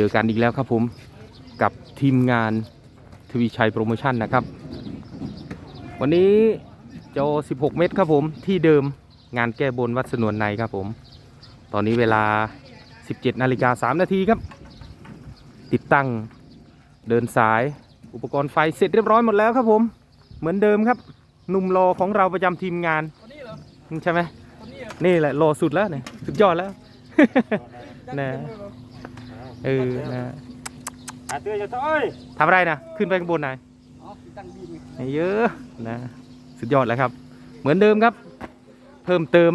เจอกันอีกแล้วครับผมกับทีมงานทวีชัยโปรโมชั่นนะครับ วันนี้โจ16 เมตรครับผมที่เดิมงานแก้บนวัดสนวนในครับผม ตอนนี้เวลา 17นาฬิกา3นาทีครับ ติดตั้งเดินสายอุปกรณ์ไฟเสร็จเรียบร้อยหมดแล้วครับผม เหมือนเดิมครับหนุ่มรอของเราประจำทีมงานนนี้เหรอใช่ไหมนี่แหละรอสุดแล้วเนี่ยสุดยอดแล้วนะ เออนะหาเตือนจะต้อยทำอะไรนะขึ้นไปข้างบนหน่อยอ๋อติดตั้งบีมไงให้เยอะนะสุดยอดแล้วครับ เหมือนเดิมครับ เพิ่มเติม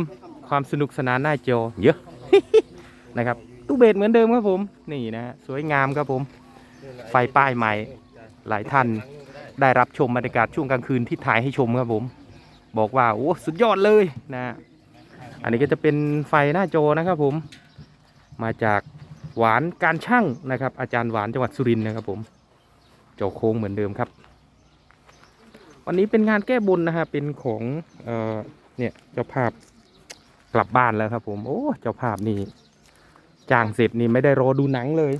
ความสนุกสนานหน้าจอเยอะนะครับตู้เบสเหมือนเดิมครับผมนี่นะสวยงามครับผม ไฟป้ายใหม่หลายท่านได้รับชมบรรยากาศช่วงกลางคืนที่ถ่ายให้ชมครับผม บอกว่าโอ้สุดยอดเลยนะ อันนี้ก็จะเป็นไฟหน้าจอนะครับผม มาจาก หวานการช่างนะครับ อาจารย์หวานจังหวัดสุรินทร์นะครับ ผมเจอโค้งเหมือนเดิมครับ วันนี้เป็นงานแก้บนนะฮะเป็นของเอ่อเนี่ยเจ้าภาพกลับบ้านแล้วครับ ผมโอ้เจ้าภาพนี่จ้างเสร็จนี่ไม่ได้รอดูหนังเลย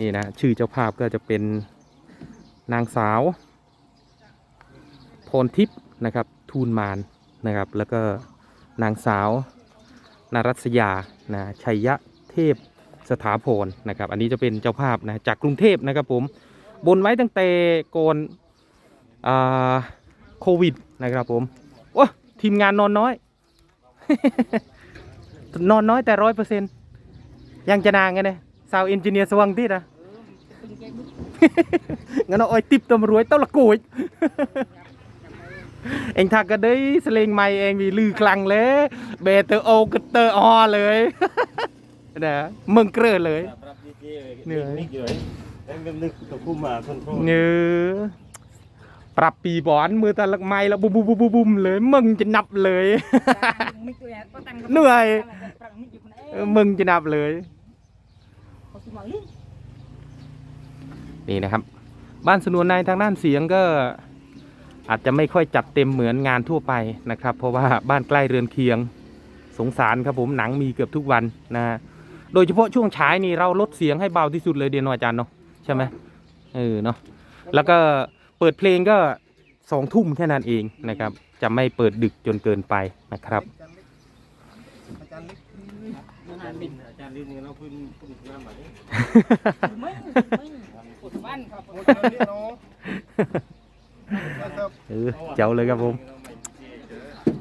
นี่นะชื่อเจ้าภาพก็จะเป็นนางสาวพรทิพย์นะครับทูลมานนะครับ แล้วก็นางสาวนารัศยานะชัยยะเทพ สถาพรนะครับ อันนี้จะเป็นเจ้าภาพนะจากกรุงเทพนะครับผมบนไว้ตั้งแต่ก่อนอ่าโควิดนะครับผมโอ้ทีมงานนอนน้อย นอนน้อยแต่ร้อยเปอร์เซ็นต์ยังจะนางไงเนี่ยสาวเอนจิเนียร์สว่างที่นะงั้นเอาไอ้ติบตำรวจเต้าละกุยเองทักก็ได้สเลงไม่เองมีลือคลังเลยเบเตอร์โอกเตอร์ออเลย นะมึงเกลือเลยรับดีเจเหนื่อยนิดเดียวแล้วก็นึกตัวคู่มาคนโทษเนื้อปรับปีบอนมือตะลักไม้แล้วบุบบุบบุบบุบบุมเลย มึงจะนับเลยไม่เกลียดก็ตั้งเหนื่อยตั้งมิกอยู่คนเอเอองมึงจะนับเลยเขาสมัยนี่นะครับ บ้านสนวนในทางด้านเสียงก็ อาจจะไม่ค่อยจัดเต็มเหมือนงานทั่วไปนะครับ เพราะว่าบ้านใกล้เรือนเคียง สงสารครับผมหนังมีเกือบทุกวันนะฮะ โดยเฉพาะช่วงฉายนี่เราลดเสียงให้เบาที่สุดเลยเดียนอาจารย์เนาะใช่ไหมเออเนาะแล้วก็เปิดเพลงก็สองทุ่มแค่นั้นเองนะครับ จะไม่เปิดดึกจนเกินไปนะครับนานบินอาจารย์ลิ้นนี่เราพึ่งพึ่งหน้าใหม่มึงมึงปวดบ้านครับเออเจ๋วเลยครับผม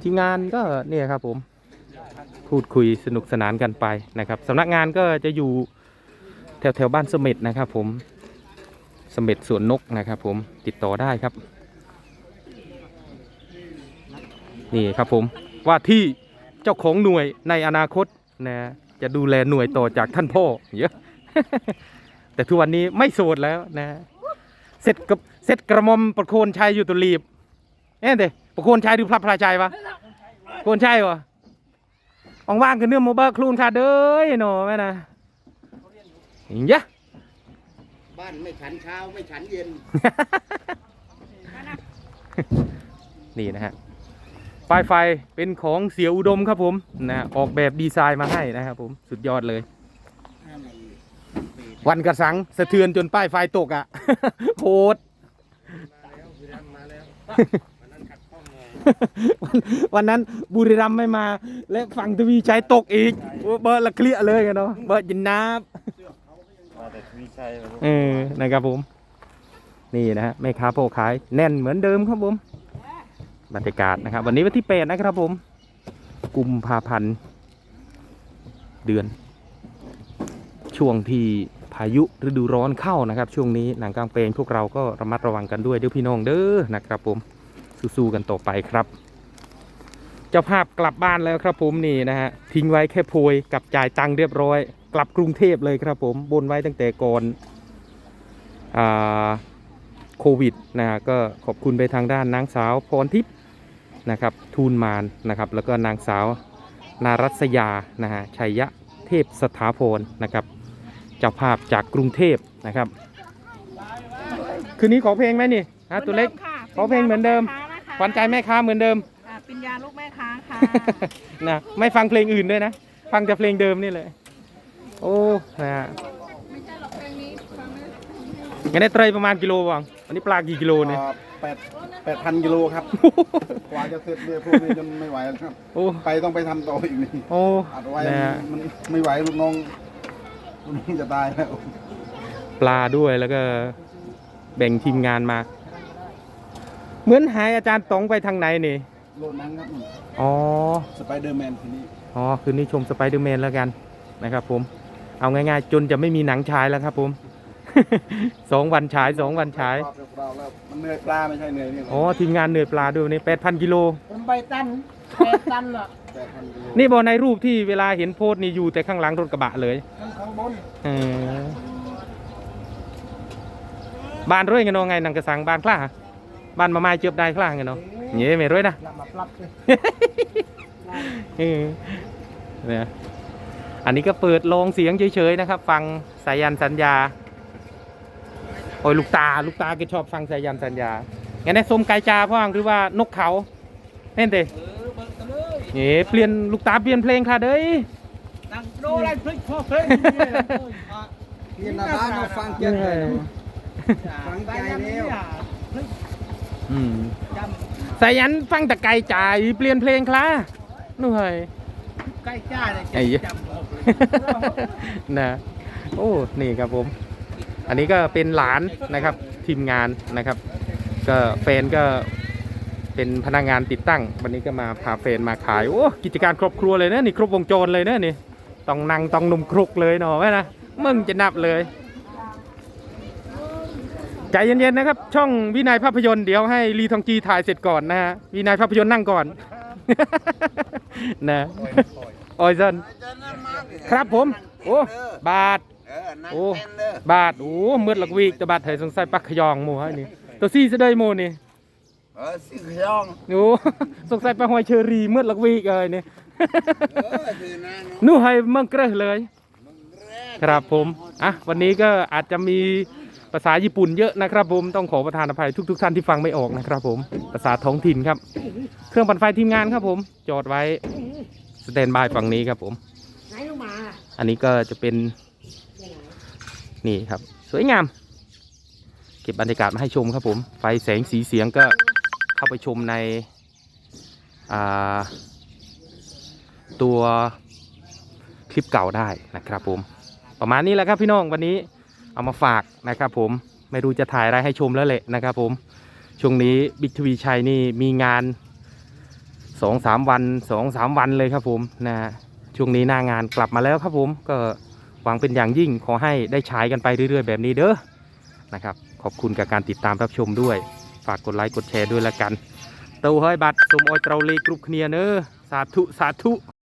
ทีมงานก็เนี่ยครับผม พูดคุยสนุกสนานกันไปนะครับสำนักงานก็จะอยู่แถวแถวบ้านเสม็ดนะครับ ผมเสม็ดสวนนกนะครับ ผมติดต่อได้ครับ นี่ครับผมว่าที่เจ้าของหน่วยในอนาคตนะจะดูแลหน่วยต่อจากท่านพ่อเยอะแต่ทุกวันนี้ไม่โสดแล้วนะเสร็จกับเสร็จกระมอมประโคนชัยอยู่ตุลีบเอ๊ะเดประโคนชัยหรือพระพราชัยวะปะโคนชัยวะ ว่างๆคือเนื้อโมเบอร์คลูนค่ะเด้อหนอแม่นะอย่างเงี้ยบ้านไม่ฉันเช้าไม่ฉันเย็น นี่นะฮะป้ายไฟเป็นของเสียอุดมครับผมนะออกแบบดีไซน์มาให้นะครับผมสุดยอดเลย วันกระสังสะเทือนจนป้ายไฟตกอะโหดวั นวันนั้นบุรีรัมย์ไม่มา และฝั่งทวีชัยตกอีกโอ้เบอร์ละเคลียร์เลยกันเนาะเบอร์ยินนับมาแต่วิชัยมาลูกเออนะครับผม นี่นะฮะแม่ค้าพ่อขาย แน่นเหมือนเดิมครับผมบรรยากาศนะครับ วันนี้วันที่แปดนะครับผม กุมภาพันธ์เดือน ช่วงที่พายุฤดูร้อนเข้านะครับ ช่วงนี้หนังกลางแปลงพวกเราก็ระมัดระวังกันด้วยเด้อพี่น้องเด้อนะครับผม สู้ๆกันต่อไปครับ เจ้าภาพกลับบ้านแล้วครับผมนี่นะฮะทิ้งไว้แค่โพยกับจ่ายตังค์เรียบร้อย กลับกรุงเทพเลยครับผมบนไว้ตั้งแต่ก่อนอ่าโควิดนะฮะก็ขอบคุณไปทางด้านนางสาวพรทิพย์นะครับทูลมานนะครับแล้วก็นางสาวนารัศยานะฮะชัยยะเทพสถาพรนะครับเจ้าภาพจากกรุงเทพนะครับ คืนนี้ขอเพลงไหมนี่ฮะตัวเล็กขอเพลงเหมือนเดิม ขวัญใจแม่ค้าเหมือนเดิม อ่าปิญญาลูกแม่ค้าค่ะ นะไม่ฟังเพลงอื่นด้วยนะ ฟังแต่เพลงเดิมนี่เลยโอ้นะฮะไม่งั้นได้ไตรประมาณกิโลบ้างอันนี้ปลากี่กิโลเนี่ยแปดแปดพันกิโลครับ กว่าจะเสร็จเรือพวกนี้จนไม่ไหวแล้วครับ โอ้ไปต้องไปทำต่ออีกนี่โอ้อัดไว้นะฮะมันไม่ไหวลูกน้องลูกน้องจะตายแล้ว ปลาด้วยแล้วก็แบ่งทีมงานมา เหมือนหายอาจารย์ตองไปทางไหนนี่ โลนังครับอ๋อ สไปเดอร์แมนทีนี้อ๋อ คืนนี้ชมสไปเดอร์แมนแล้วกันนะครับผม เอาง่ายๆ จนจะไม่มีหนังฉายแล้วครับผม สองวันฉายสองวันฉาย รอบเดียวเราแล้วมันเหนื่อยปลาไม่ใช่เหนื่อยนี่หรอ๋อทีมงานเหนื่อยปลาด้วยวันนี้แปดพันกิโล ผมใบตันแปดตันเหรอแปดพันกิโลนี่บอกในรูปที่เวลาเห็นโพสต์นี่อยู่แต่ข้างหลังรถกระบะเลยมันของบนเออบ้านร้อยกันเนาะไงนังกระสังบ้านคล้า บ้านมาไม้เจือบได้คล้ากันเนาะเงี้ยไม่ร้อยนะหลับมาปรับเลยเออเนี่ยอันนี้ก็เปิดลงเสียงเฉยๆนะครับ ฟังสายันสัญญาโอ้ยลูกตาลูกตาก็ชอบฟังสายันสัญญางั้นได้สมไก่จาพ่อหรือว่านกเขาเน่นเตเออเบิ่งกันเลยเอ๋เปลี่ยนลูกตาเปลี่ยนเพลงค่ะเด้ยนั่งโดอะไรพลิกพอเพลงนี่เลยอะพี่นาดาเราฟังเจ็ดเลยฟังใจเร็ว อืมจสายันฟังแต่ไก่จ่ายเปลี่ยนเพลงคลาหน่อยำใกล้จ้าเลยไอ้เหี้ยจำออกเลยนะโอ้นี่ครับผม อันนี้ก็เป็นหลานนะครับทีมงานนะครับ ก็แฟนก็เป็นพนักงานติดตั้ง วันนี้ก็มาพาแฟนมาขายโอ้กิจการครอบครัวเลยนะนี่ครบวงจรเลยนะนี่ต้องนั่งต้องนมครุกเลยเนาะแม่นะมึงจะนับเลย ใจเย็นๆนะครับ ช่องวินัยภาพยนตร์เดี๋ยวให้ลีทองจีถ่ายเสร็จก่อนนะฮะวินัยภาพยนตร์นั่งก่อน นะออยซันครับผม โอ้บาทเออนั่งโอ้แน่นเด้อบาทโอ้เมื่อหลักวีกแต่บาทไทยสงสัยปักขยองหมูฮะนี่ตัวซี่จะได้โมนี่เออสิขยองโอ้สงสัยปลาหอยเชอรี่เมื่อหลักวีกเลยนี่เออคือนะเนาะนู่ให้เมืองเกรอเลยมึงแรกครับผมอะวันนี้ก็อาจจะมี ภาษาญี่ปุ่นเยอะนะครับผมต้องขอประทานอภัยทุกๆท่านที่ฟังไม่ออกนะครับผมภาษาท้องถิ่นครับ เครื่องปั่นไฟทีมงานครับผม จอดไว้สแตนบายฝั่งนี้ครับผมไหนลงมาอันนี้ก็จะเป็นนี่ครับ สวยงาม เก็บบรรยากาศมาให้ชมครับผม ไฟแสงสีเสียงก็เข้าไปชมในตัวคลิปเก่าได้นะครับผม ประมาณนี้แหละครับพี่น้องวันนี้ เอามาฝากนะครับผมไม่รู้จะถ่ายอะไรให้ชมแล้วแหละนะครับผมช่วงนี้บิ๊กทวีชัยนี่มีงานสองสามวันสองสามวันเลยครับผมนะฮะช่วงนี้หน้างานกลับมาแล้วครับผมก็หวังเป็นอย่างยิ่งขอให้ได้ใช้กันไปเรื่อย ๆ แบบนี้เด้อนะครับขอบคุณกับการติดตามรับชมด้วย ฝากกดไลค์กดแชร์ด้วยละกันเต้าเฮ้ยบัตรสมออยเตราลีกรุ๊ปเคลียเนอสาธุสาธุ